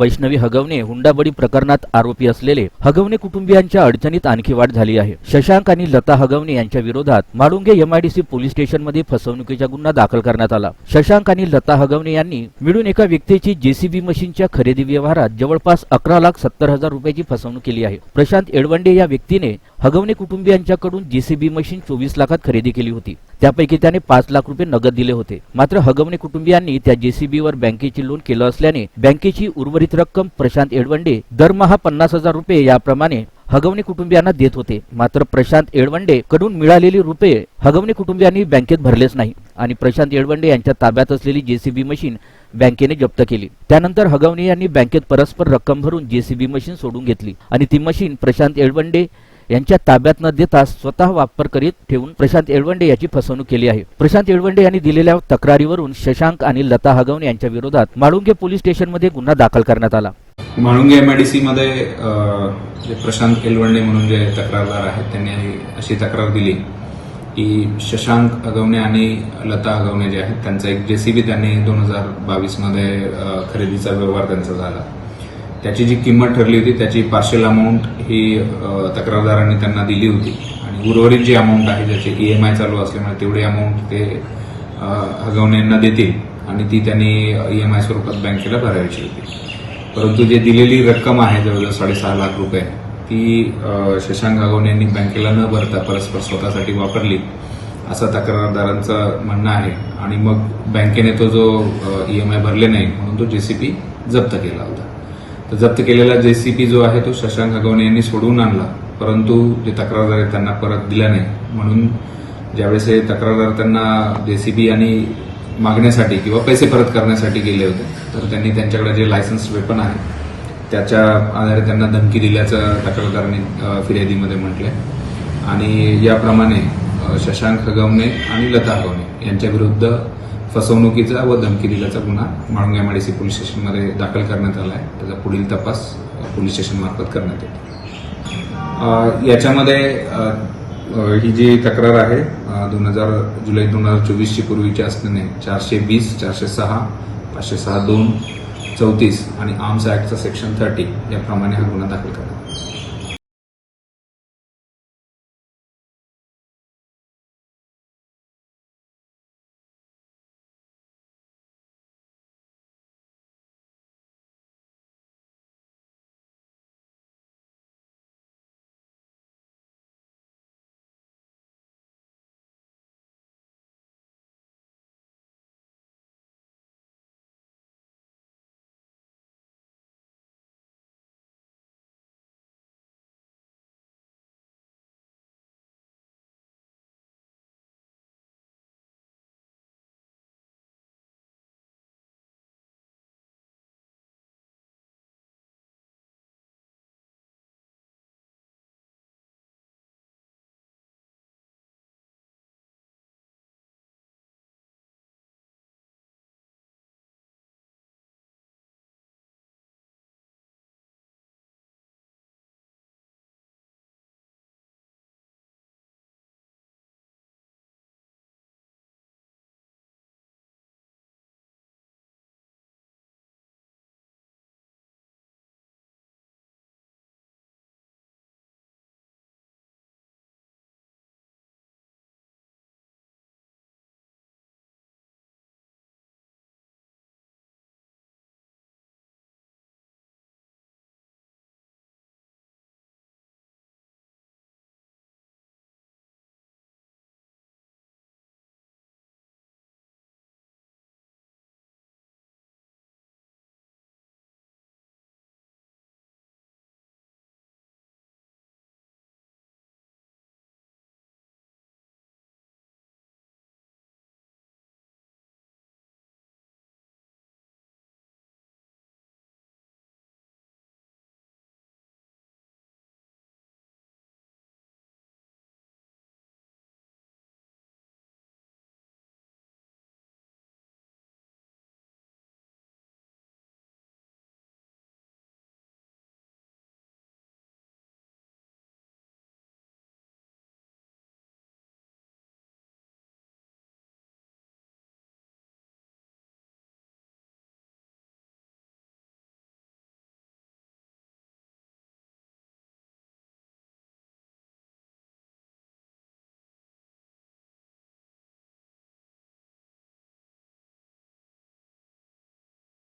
वैष्णवी हगवणे हुंडाबळी प्रकरणात आरोपी असलेले हगवणे कुटुंबियांच्या अडचणीत आणखी वाढ झाली आहे. शशांक आणि लता हगवणे यांच्या विरोधात माळुंगे एमआयडीसी पोलीस स्टेशनमध्ये फसवणुकीचा गुन्हा दाखल करण्यात आला. शशांक आणि लता हगवणे यांनी मिळून एका व्यक्तीची जेसीबी मशीनच्या खरेदी व्यवहारात जवळपास अकरा लाख सत्तर हजार रुपयाची फसवणूक केली आहे. प्रशांत एडवंडे या व्यक्तीने हगवणे कुटुंबियांच्याकडून जेसीबी मशीन चोवीस लाखात खरेदी केली होती. त्यापैकी त्याने पाच लाख रुपये नगद दिले होते. मात्र हगवणे कुटुंबियांनी त्या जेसीबीवर बँकेची लोन केलं असल्याने बँकेची उर्वरित रक्कम प्रशांत एडवंडे दरमहा पन्नास हजार रुपये याप्रमाणे हगवणे कुटुंबियांना देत होते. मात्र प्रशांत येळवंडे कडून मिळालेली रुपये हगवणे कुटुंबियांनी बँकेत भरलेच नाही आणि प्रशांत येळवंडे यांच्या ताब्यात असलेली जेसीबी मशीन बँकेने जप्त केली. त्यानंतर हगवणे यांनी बँकेत परस्पर रक्कम भरून जेसीबी मशीन सोडून घेतली आणि ती मशीन प्रशांत एडवंडे यांच्या ताब्यात न देता स्वतः वापर करीत ठेवून प्रशांत येळवंडे याची फसवणूक केली आहे. प्रशांत येळवंडे यांनी दिलेल्या तक्रारीवरून शशांक आणि लता हगवणे यांच्या विरोधात माळुंगे पोलीस स्टेशनमध्ये गुन्हा दाखल करण्यात आला. म्हाळुंगे एमआयडीसी मध्ये जे प्रशांत एलवंडे म्हणून जे तक्रारदार आहेत त्यांनी अशी तक्रार दिली की शशांक अगवणे आणि लता अगवणे जे आहेत त्यांचा एक जेसीबी त्यांनी दोन हजार बावीसमध्ये खरेदीचा व्यवहार त्यांचा झाला. त्याची जी किंमत ठरली होती त्याची पार्शल अमाऊंट ही तक्रारदारांनी त्यांना दिली होती. आणि उर्वरित जी अमाऊंट आहे ज्याची ई एम आय चालू असल्यामुळे तेवढी अमाऊंट ते अ, हगवणे यांना देतील. आणि ती त्यांनी ई एम आय स्वरूपात बँकेला भरायची होती. परंतु जे दिलेली रक्कम आहे जवळजवळ साडेसहा लाख रुपये ती शशांक हगवणे यांनी बँकेला न भरता परस्पर स्वतःसाठी वापरली असं तक्रारदारांचं म्हणणं आहे. आणि मग बँकेने तो जो ई एम आय भरले नाही म्हणून तो जी सी पी जप्त केला होता. तर जप्त केलेला जेसीपी जो आहे तो शशांक गागवणे यांनी सोडवून आणला. परंतु जे तक्रारदार आहेत त्यांना परत दिला नाही. म्हणून ज्यावेळेस हे तक्रारदार त्यांना जेसीबी आणि मागण्यासाठी किंवा पैसे परत करण्यासाठी गेले होते तर त्यांनी त्यांच्याकडे जे लायसन्स वेपन आहे त्याच्या आधारे त्यांना धमकी दिल्याचं तक्रारदारांनी फिर्यादीमध्ये म्हटलंय. आणि याप्रमाणे शशांक हगवणे आणि लता हगवणे यांच्या विरुद्ध फसवणुकीचा व धमकी दिल्याचा गुन्हा माळुंगे एमआयडीसी पोलीस स्टेशनमध्ये दाखल करण्यात आला आहे. त्याचा पुढील तपास पोलीस स्टेशनमार्फत करण्यात येतो. याच्यामध्ये ही जी तक्रार आहे दोन हजार जुलै दोन हजार चोवीसची पूर्वीच्या असल्याने चारशे वीस चारशे सहा पाचशे सहा दोन चौतीस आणि आर्म्स ऍक्टचा सेक्शन थर्टी याप्रमाणे हा गुन्हा दाखल करण्यात